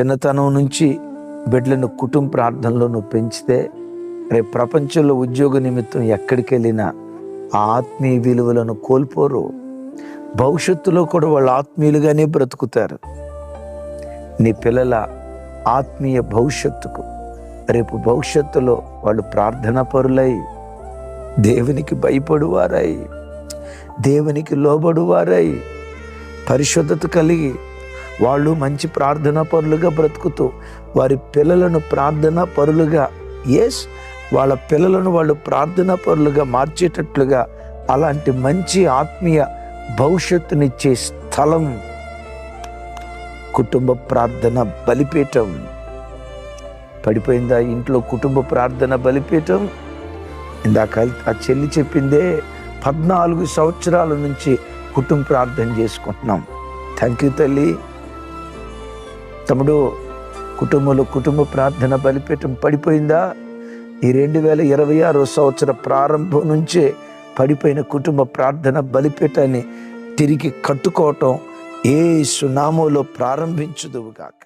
చిన్నతనం నుంచి బిడ్డలను కుటుంబ ప్రార్థనలో నువ్వు పెంచితే రేపు ప్రపంచంలో ఉద్యోగ నిమిత్తం ఎక్కడికి వెళ్ళినా ఆ ఆత్మీయ విలువలను కోల్పోరు. భవిష్యత్తులో కూడా వాళ్ళు ఆత్మీయులుగానే బ్రతుకుతారు. నీ పిల్లల ఆత్మీయ భవిష్యత్తుకు రేపు భవిష్యత్తులో వాళ్ళు ప్రార్థన పరులై దేవునికి భయపడువారై దేవునికి లోబడువారై పరిశుద్ధత కలిగి వాళ్ళు మంచి ప్రార్థనా పరులుగా బ్రతుకుతూ వారి పిల్లలను ప్రార్థనా పరులుగా ఎస్ వాళ్ళ పిల్లలను వాళ్ళు ప్రార్థనా పరులుగా మార్చేటట్లుగా అలాంటి మంచి ఆత్మీయ భవిష్యత్తునిచ్చే స్థలం కుటుంబ ప్రార్థన బలిపీఠం. పడిపోయిందా ఇంట్లో కుటుంబ ప్రార్థన బలిపీఠం? ఇందాక ఆ చెల్లి చెప్పిందే పద్నాలుగు సంవత్సరాల నుంచి కుటుంబ ప్రార్థన చేసుకుంటున్నాం. థ్యాంక్ యూ తల్లి. తమ్ముడు కుటుంబంలో కుటుంబ ప్రార్థన బలిపీఠం పడిపోయిందా? ఈ రెండు వేల ఇరవై ఆరో సంవత్సర ప్రారంభం నుంచే పడిపోయిన కుటుంబ ప్రార్థన బలిపీఠాన్ని తిరిగి కట్టుకోవటం ఏ సునామోలో ప్రారంభించుదువుగాక